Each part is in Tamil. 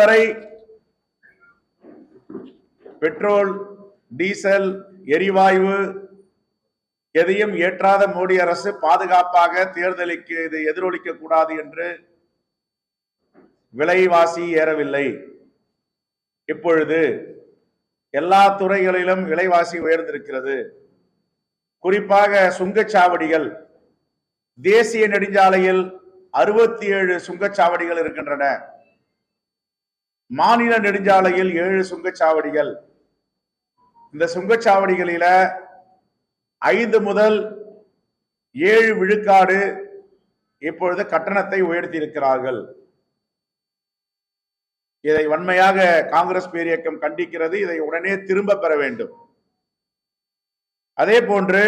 வரை பெட்ரோல் டீசல் எரிவாயு எதையும் ஏற்றாத மோடி அரசு பாதுகாப்பாக தேர்தலுக்கு இது எதிரொலிக்க கூடாது என்று விலைவாசி ஏறவில்லை. இப்பொழுது எல்லா துறைகளிலும் விலைவாசி உயர்ந்திருக்கிறது. குறிப்பாக சுங்கச்சாவடிகள். தேசிய நெடுஞ்சாலையில் அறுபத்தி ஏழு சுங்கச்சாவடிகள் இருக்கின்றன. மாநில நெடுஞ்சாலையில் ஏழு சுங்கச்சாவடிகள். இந்த சுங்கச்சாவடிகளில ஐந்து முதல் ஏழு விழுக்காடு இப்பொழுது கட்டணத்தை உயர்த்தி இருக்கிறார்கள் இதை வன்மையாக காங்கிரஸ் பேரியக்கம் கண்டிக்கிறது. இதை உடனே திரும்ப பெற வேண்டும். அதே போன்று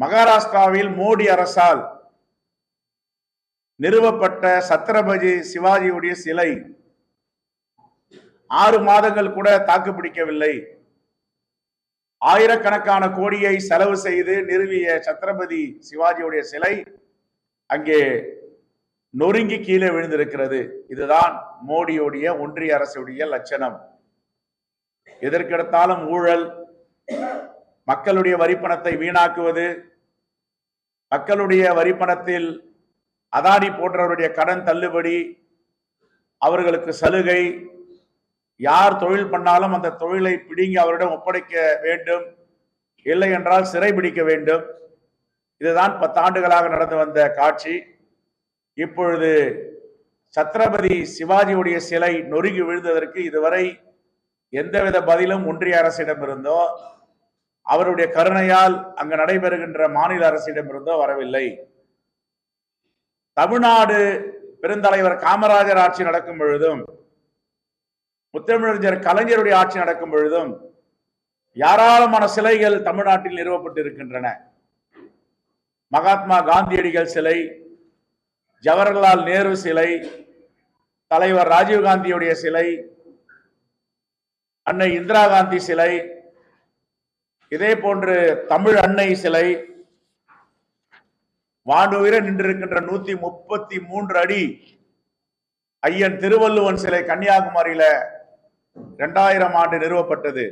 மகாராஷ்டிராவில் மோடி அரசால் நிறுவப்பட்ட சத்ரபதி சிவாஜியுடைய சிலை ஆறு மாதங்கள் கூட தாக்குப்பிடிக்கவில்லை ஆயிரக்கணக்கான கோடியை செலவு செய்து நிறுவிய சத்ரபதி சிவாஜியுடைய சிலை அங்கே நொறுங்கி கீழே விழுந்திருக்கிறது. இதுதான் மோடியுடைய ஒன்றிய அரசுடைய லட்சணம். எதற்கெடுத்தாலும் ஊழல் மக்களுடைய வரிப்பணத்தை வீணாக்குவது மக்களுடைய வரிப்பணத்தில் அதானி போன்றவருடைய கடன் தள்ளுபடி அவர்களுக்கு சலுகை யார் தொழில் பண்ணாலும் அந்த தொழிலை பிடுங்கி அவரிடம் ஒப்படைக்க வேண்டும். இல்லை என்றால் சிறை பிடிக்க வேண்டும். இதுதான் பத்தாண்டுகளாக நடந்து வந்த காட்சி. இப்பொழுது சத்ரபதி சிவாஜியுடைய சிலை நொறுங்கி விழுந்ததற்கு இதுவரை எந்தவித பதிலும் ஒன்றிய அரசிடம் இருந்தோ அவருடைய கருணையால் அங்கு நடைபெறுகின்ற மாநில அரசிடம் இருந்தோ வரவில்லை. தமிழ்நாடு பெருந்தலைவர் காமராஜர் ஆட்சி நடக்கும் பொழுதும் முத்தமிழறிஞர் கலைஞருடைய ஆட்சி நடக்கும் பொழுதும் ஏராளமான சிலைகள் தமிழ்நாட்டில் நிறுவப்பட்டு இருக்கின்றன மகாத்மா காந்தியடிகள் சிலை ஜவஹர்லால் நேரு சிலை தலைவர் ராஜீவ்காந்தியுடைய சிலை அன்னை இந்திரா காந்தி சிலை இதே போன்று தமிழ் அன்னை சிலை வானுயிர நின்றிருக்கின்ற நூத்தி முப்பத்தி மூன்று அடி ஐயன் திருவள்ளுவன் சிலை கன்னியாகுமரியில இரண்டாயிரம் ஆண்டு நிறுவப்பட்டது.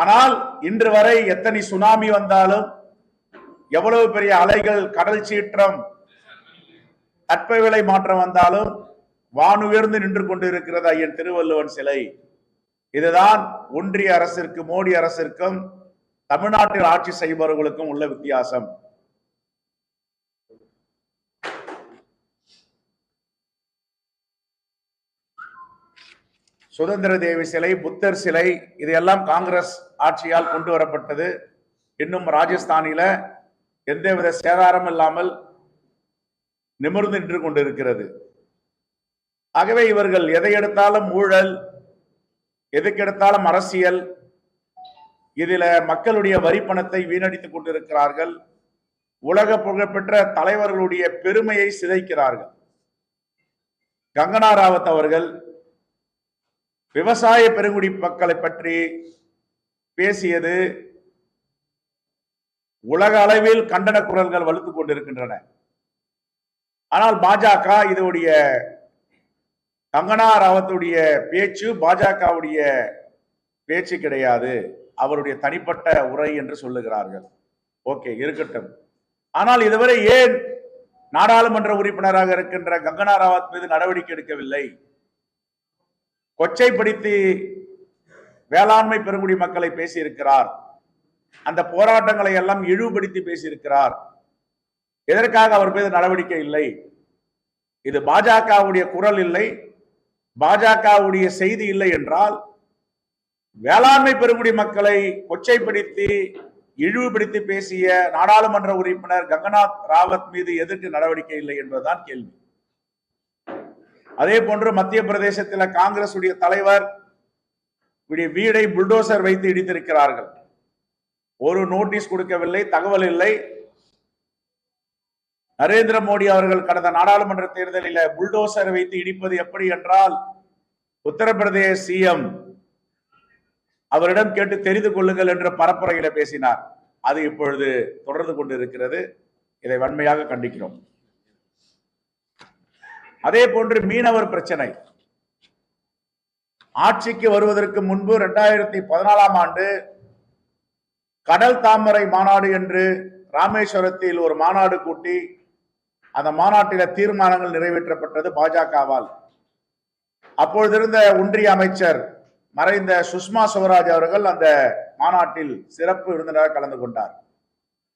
ஆனால் இன்று வரை எத்தனை சுனாமி வந்தாலும் எவ்வளவு பெரிய அலைகள் கடல் சீற்றம் தட்பவிலை மாற்றம் வந்தாலும் வானுயர்ந்து நின்று கொண்டிருக்கிறது ஐயன் திருவள்ளுவன் சிலை. இதுதான் ஒன்றிய அரசிற்கு மோடி அரசிற்கும் தமிழ்நாட்டில் ஆட்சி செய்பவர்களுக்கும் உள்ள வித்தியாசம். சுதந்திர தேவி சிலை புத்தர் சிலை இதையெல்லாம் காங்கிரஸ் ஆட்சியால் கொண்டு வரப்பட்டது. இன்னும் ராஜஸ்தானில எந்தவித சேதாரம் இல்லாமல் நிமிர்ந்து நின்று கொண்டிருக்கிறது. ஆகவே இவர்கள் எதை எடுத்தாலும் ஊழல் எதுக்கெடுத்தாலும் அரசியல் இதில மக்களுடைய வரி பணத்தை வீணடித்துக் கொண்டிருக்கிறார்கள். உலக புகழ்பெற்ற தலைவர்களுடைய பெருமையை சிதைக்கிறார்கள். கங்கனா ராவத் அவர்கள் விவசாய பெருங்குடி மக்களை பற்றி பேசியது உலக அளவில் கண்டன குரல்கள் வலுத்து கொண்டிருக்கின்றன. ஆனால் பாஜக இதோடைய கங்கனா ராவத்துடைய பேச்சு பாஜகவுடைய பேச்சு கிடையாது. அவருடைய தனிப்பட்ட உரை என்று சொல்லுகிறார்கள். ஓகே இருக்கட்டும். ஆனால் இதுவரை ஏன் நாடாளுமன்ற உறுப்பினராக இருக்கின்ற கங்கனா ராவத் மீது நடவடிக்கை எடுக்கவில்லை? கொச்சைப்படுத்தி வேளாண்மை பெருங்குடி மக்களை பேசியிருக்கிறார். அந்த போராட்டங்களை எல்லாம் இழிவுபடுத்தி பேசியிருக்கிறார். எதற்காக அவர் மீது நடவடிக்கை இல்லை? இது பாஜகவுடைய குரல் இல்லை. பாஜகவுடைய செய்தி இல்லை என்றால் வேளாண்மை பெருங்குடி மக்களை கொச்சைப்படுத்தி இழிவுபடுத்தி பேசிய நாடாளுமன்ற உறுப்பினர் கங்கநாத் ராவத் மீது எதற்கு நடவடிக்கை இல்லை என்பதுதான் கேள்வி. அதே போன்று மத்திய பிரதேசத்தில் காங்கிரஸ் உடைய தலைவர் வீடை புல்டோசர் வைத்து இடித்திருக்கிறார்கள். ஒரு நோட்டீஸ் கொடுக்கவில்லை தகவல் இல்லை. நரேந்திர மோடி அவர்கள் கடந்த நாடாளுமன்ற தேர்தலில் புல்டோசர் வைத்து இடிப்பது எப்படி என்றால் உத்தரப்பிரதேச சிஎம் அவரிடம் கேட்டு தெரிந்து கொள்ளுங்கள் என்ற பரப்புரையில பேசினார். அது இப்பொழுது தொடர்ந்து கொண்டிருக்கிறது. இதை வன்மையாக கண்டிக்கிறோம். அதே போன்று மீனவர் பிரச்சனை. ஆட்சிக்கு வருவதற்கு முன்பு இரண்டாயிரத்தி பதினாலாம் ஆண்டு கடல் தாமரை மாநாடு என்று ராமேஸ்வரத்தில் ஒரு மாநாடு கூட்டி அந்த மாநாட்டில தீர்மானங்கள் நிறைவேற்றப்பட்டது பாஜகவால். அப்பொழுது இருந்த ஒன்றிய அமைச்சர் மறைந்த சுஷ்மா சுவராஜ் அவர்கள் அந்த மாநாட்டில் சிறப்பு விருந்தினராக கலந்து கொண்டார்.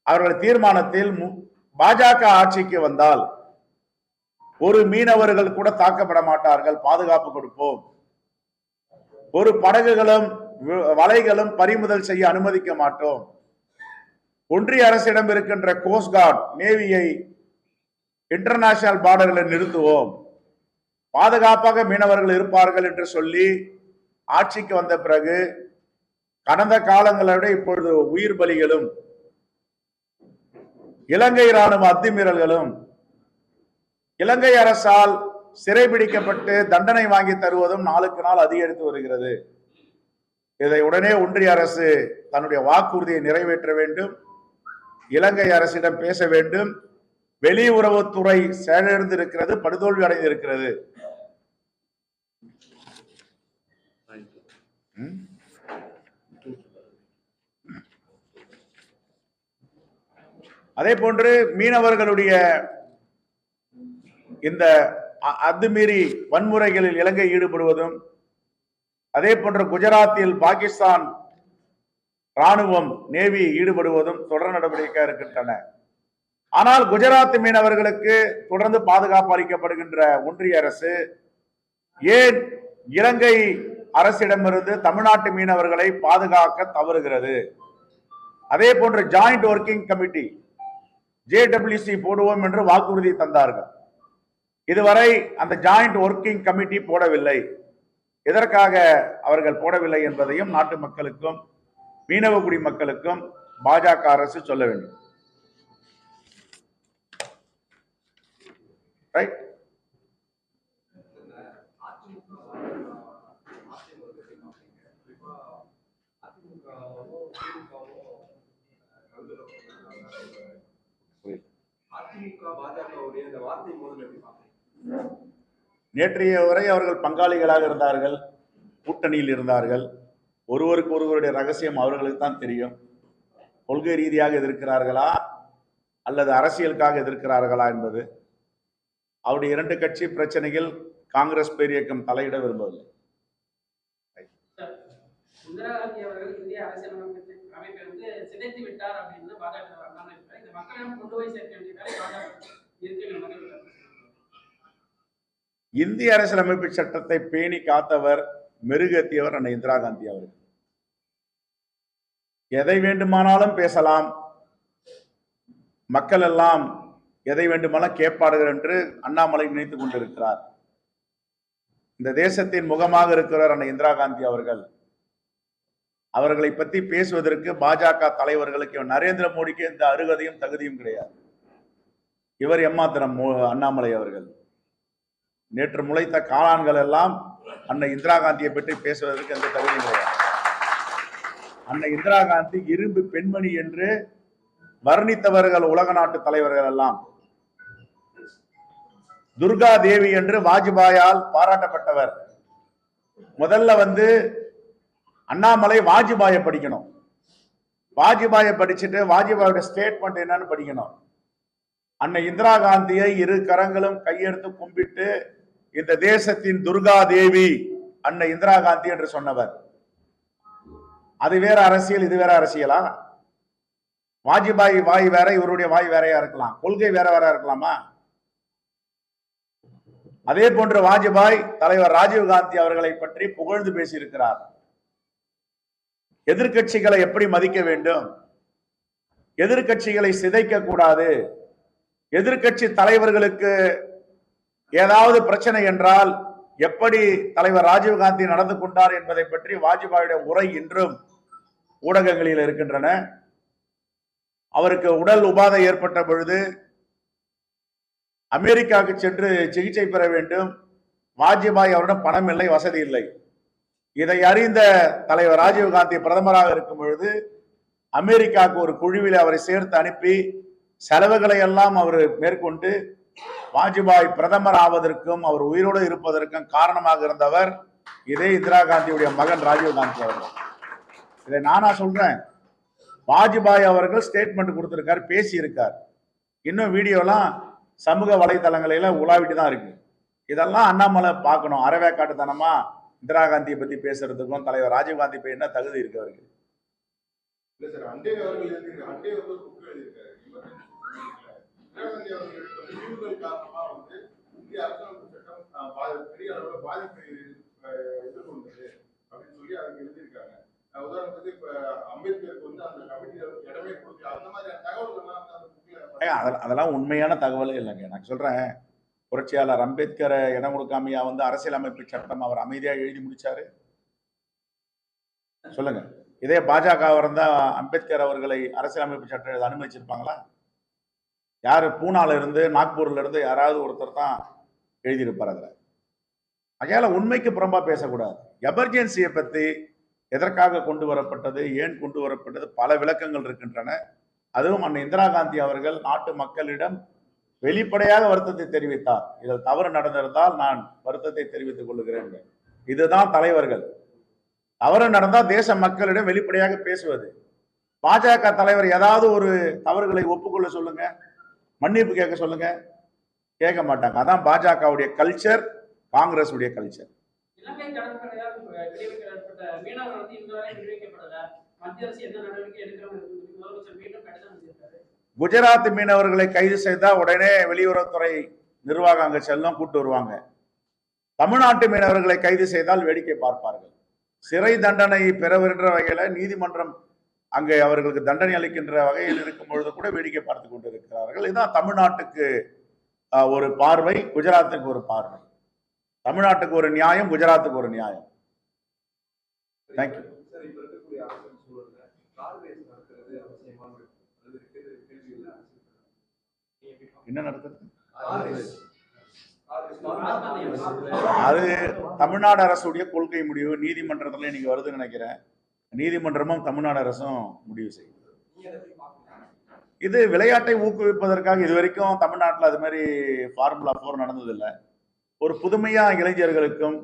அவர்கள் தீர்மானத்தில் மு- பாஜக ஆட்சிக்கு வந்தால் ஒரு மீனவர்கள் கூட தாக்கப்பட மாட்டார்கள் பாதுகாப்பு கொடுப்போம். ஒரு படகுகளும் வலைகளும் பறிமுதல் செய்ய அனுமதிக்க மாட்டோம். ஒன்றிய அரசிடம் இருக்கின்ற கோஸ்ட்கார்ட் நேவியை இன்டர்நேஷனல் பார்டர்களில் நிறுத்துவோம். பாதுகாப்பாக மீனவர்கள் இருப்பார்கள் என்று சொல்லி ஆட்சிக்கு வந்த பிறகு கடந்த காலங்களை விட இப்பொழுது உயிர் பலிகளும் இலங்கை ராணுவ அத்துமீறல்களும் இலங்கை அரசால் சிறைபிடிக்கப்பட்டு தண்டனை வாங்கி தருவதும் நாளுக்கு நாள் அதிகரித்து வருகிறது. இதை உடனே ஒன்றிய அரசு தன்னுடைய வாக்குறுதியை நிறைவேற்ற வேண்டும். இலங்கை அரசிடம் பேச வேண்டும். வெளியுறவுத்துறை செயலிழந்திருக்கிறது படுதோல்வி அடைந்திருக்கிறது. அதே போன்று மீனவர்களுடைய இந்த அ- அத்துமீறி வன்முறைகளில் இலங்கை ஈடுபடுவதும் அதே போன்று குஜராத்தில் பாகிஸ்தான் ராணுவம் நேவி ஈடுபடுவதும் தொடர் நடவடிக்கை இருக்கின்றன. ஆனால் குஜராத் மீனவர்களுக்கு தொடர்ந்து பாதுகாப்பு அளிக்கப்படுகின்ற ஒன்றிய அரசு ஏன் இலங்கை அரசிடமிருந்து தமிழ்நாட்டு மீனவர்களை பாதுகாக்க தவறுகிறது? அதே போன்று ஜாயிண்ட் ஒர்க்கிங் கமிட்டி ஜேடபிள்யூசி போடுவோம் என்று வாக்குறுதி தந்தார்கள். இதுவரை அந்த ஜாயிண்ட் ஒர்க்கிங் கமிட்டி போடவில்லை. எதற்காக அவர்கள் போடவில்லை என்பதையும் நாட்டு மக்களுக்கும் மீனவ குடி மக்களுக்கும் பாஜக அரசு சொல்ல வேண்டும். ரைட் அதிமுக பாஜகவுடைய இந்த வார்த்தை மோதல் எப்படி பாக்குறீங்க நேற்றைய வரை அவர்கள் பங்காளிகளாக இருந்தார்கள் கூட்டணியில் இருந்தார்கள். ஒருவருக்கு ஒருவருடைய ரகசியம் அவர்களுக்கு தான் தெரியும். கொள்கை ரீதியாக எதிர்க்கிறார்களா அல்லது அரசியலுக்காக எதிர்க்கிறார்களா என்பது. அவருடைய இரண்டு கட்சி பிரச்சனையில் காங்கிரஸ் பேரியக்கம் தலையிட விரும்பவில்லை. அமைப்பை வந்து சிதைத்து விட்டார் அப்படின்னு பாஜக அண்ணாமலை சொல்றாரு. இந்த மக்களிடம் கொண்டு போய் சேர்க்க வேண்டிய வேலை பாஜக இருக்கு என்று இந்திய அரசியலமைப்பு சட்டத்தை பேணி காத்தவர் மெருகத்தியவர் அன்னை இந்திரா காந்தி அவர்கள். எதை வேண்டுமானாலும் பேசலாம். மக்கள் எல்லாம் எதை வேண்டுமானாலும் கேட்பார்கள் என்று அண்ணாமலை நினைத்துக் கொண்டிருக்கிறார். இந்த தேசத்தின் முகமாக இருக்கிறார் அன்னை இந்திரா காந்தி அவர்கள். அவர்களை பற்றி பேசுவதற்கு பாஜக தலைவர்களுக்கு நரேந்திர மோடிக்கு எந்த அருகதையும் தகுதியும் கிடையாது. இவர் எம்மாத்திரம் அண்ணாமலை அவர்கள். நேற்று முளைத்த காளான்கள் எல்லாம் அன்னை இந்திரா காந்தியை பற்றி பேசுவதற்கு எந்த தகுதியும் கிடையாது அன்னை இந்திரா காந்தி இரும்பு பெண்மணி என்று வர்ணித்தவர்கள் உலக நாட்டு தலைவர்கள் எல்லாம். துர்கா தேவி என்று வாஜ்பாயால் பாராட்டப்பட்டவர். முதல்ல வந்து அண்ணாமலை வாஜ்பாயை படிக்கணும். வாஜ்பாயை படிச்சுட்டு வாஜ்பாயோட ஸ்டேட்மெண்ட் என்னன்னு படிக்கணும். அன்னை இந்திரா காந்தியை இரு கரங்களும் கையெடுத்து கும்பிட்டு இந்த தேசத்தின் துர்கா தேவி அன்னை இந்திரா காந்தி என்று சொன்னவர். அது வேற அரசியல் இது வேற அரசியலா? வாஜ்பாய் வாய் வேற இவருடைய வாய் வேறையா இருக்கலாம். கொள்கை வேற வேற இருக்கலாமா? அதே போன்று வாஜ்பாய் தலைவர் ராஜீவ் காந்தி அவர்களை பற்றி புகழ்ந்து பேசியிருக்கிறார். எதிர்க்கட்சிகளை எப்படி மதிக்க வேண்டும்? எதிர்க்கட்சிகளை சிதைக்க கூடாது எதிர்க்கட்சி தலைவர்களுக்கு ஏதாவது பிரச்சனை என்றால் எப்படி தலைவர் ராஜீவ் காந்தி நடந்து கொண்டார் என்பதை பற்றி வாஜ்பாயுடைய உரை இன்றும் ஊடகங்களில் இருக்கின்றன. அவருக்கு உடல் உபாதை ஏற்பட்ட பொழுது அமெரிக்காவுக்கு சென்று சிகிச்சை பெற வேண்டும். வாஜ்பாய் அவரிடம் பணம் இல்லை வசதி இல்லை. இதை அறிந்த தலைவர் ராஜீவ் காந்தி பிரதமராக இருக்கும் பொழுது அமெரிக்காவுக்கு ஒரு குழுவில் அவரை சேர்த்து அனுப்பி செலவுகளை எல்லாம் அவர் மேற்கொண்டு வாஜ்பாய் பிரதமர் ஆவதற்கும் அவர் உயிரோடு இருப்பதற்கும் காரணமாக இருந்தவர் இதே இந்திரா காந்தியுடைய மகன் ராஜீவ் காந்தி அவர்கள். இதை நானா சொல்றேன். வாஜ்பாய் அவர்கள் ஸ்டேட்மெண்ட் கொடுத்திருக்கார் பேசி இருக்கார் இன்னும் வீடியோலாம் சமூக வலைதளங்களில உலாவிட்டு தான் இருக்கு. இதெல்லாம் அண்ணாமலை பார்க்கணும். அறவேக்காட்டுத்தனமா இந்திரா காந்தியை பத்தி பேசுறதுக்கும் தலைவர் ராஜீவ் காந்தி போய் என்ன தகுதி இருக்கு அவருக்கு? இல்ல சார் அண்டே அவர்கள் எழுதியிருக்காரு அண்டே வந்து ஒரு புக் எழுதியிருக்காரு இந்திரா காந்தி அவர்கள் எடுத்த முடிவுகள் காரணமா வந்து இந்திய அரசியலமைப்பு சட்டம் ஆஹ், பா- பெரிய அளவுல பாதிப்பை ஆஹ், எதிர்கொண்டது அப்படின்னு சொல்லி அதுக்கு எழுதியிருக்காங்க ஆஹ், உதாரணத்துக்கு இப்ப அம்பேத்கருக்கு வந்து அந்த கமிட்டியில இடமே கொடுக்கல அந்த மாதிரியான தகவல்கள்லாம் வந்து அந்த புக்ல ஏங்க, அதெல்லாம் உண்மையான தகவலே இல்லைங்க. நான் சொல்றேன் புரட்சியாளர் அம்பேத்கரை இடம் கொடுக்காமையா வந்து அரசியலமைப்பு சட்டம் அவர் அமைதியா எழுதி முடிச்சாரு? சொல்லுங்க. இதே பாஜக இருந்தா அம்பேத்கர் அவர்களை அரசியலமைப்பு சட்டம் எழுத அனுமதிச்சிருப்பாங்களா? யார் பூனாலிருந்து நாக்பூர்லேருந்து யாராவது ஒருத்தர் தான் எழுதியிருப்பார் அதில். அகையால உண்மைக்கு புறம்பாக பேசக்கூடாது. எமர்ஜென்சியை பற்றி எதற்காக கொண்டு வரப்பட்டது ஏன் கொண்டு வரப்பட்டது பல விளக்கங்கள் இருக்கின்றன. அதுவும் அன்னை இந்திரா காந்தி அவர்கள் நாட்டு மக்களிடம் வெளிப்படையாக வருத்தத்தை தெரிவித்தார். இதில் தவறு நடந்திருந்தால் நான் வருத்தத்தை தெரிவித்துக் கொள்கிறேன். இதுதான் தலைவர்கள். தவறு நடந்தால் தேச மக்களிடம் வெளிப்படையாக பேசுவது. பாஜக தலைவர் ஏதாவது ஒரு தவறுகளை ஒப்புக்கொள்ள சொல்லுங்க. மன்னிப்பு கேட்க சொல்லுங்க. கேட்க மாட்டாங்க. அதான் பாஜகவுடைய கல்ச்சர் காங்கிரஸ் உடைய கல்ச்சர் குஜராத் மீனவர்களை கைது செய்தா உடனே வெளியுறவுத்துறை நிர்வாகம் அங்க செல்லும் கூட்டு வருவாங்க. தமிழ்நாட்டு மீனவர்களை கைது செய்தால் வேடிக்கை பார்ப்பார்கள். சிறை தண்டனை பெறவென்ற வகையில நீதிமன்றம் அங்கே அவர்களுக்கு தண்டனை அளிக்கின்ற வகையில் இருக்கும் பொழுது கூட வேடிக்கை பார்த்து கொண்டிருக்கிறார்கள். இதுதான் தமிழ்நாட்டுக்கு ஒரு பார்வை குஜராத்துக்கு ஒரு பார்வை. தமிழ்நாட்டுக்கு ஒரு நியாயம் குஜராத்துக்கு ஒரு நியாயம். பாக்குறீங்க? என்ன நடக்குது. அது தமிழ்நாடு அரசுடைய கொள்கை முடிவு நீதிமன்றத்துல நீங்க வருதுன்னு நினைக்கிறேன். நீதிமன்றமும் தமிழ்நாடு அரசும் முடிவு செய்யும். இது விளையாட்டை ஊக்குவிப்பதற்காக இது வரைக்கும் தமிழ்நாட்டில் அது மாதிரி ஃபார்முலா ஃபோர் நடந்ததில்லை. ஒரு புதுமையா இளைஞர்களுக்கும்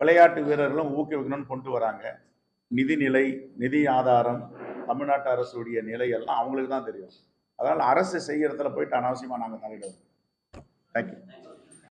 விளையாட்டு வீரர்களும் ஊக்குவிக்கணும்னு கொண்டு வராங்க. நிதிநிலை நிதி ஆதாரம் தமிழ்நாட்டு அரசுடைய நிலை எல்லாம் அவங்களுக்கு தான் தெரியும். அதனால் அரசு செய்கிறதுல போயிட்டு அனாவசியமாக நாங்கள் தலையிடுவோம் தேங்க்யூ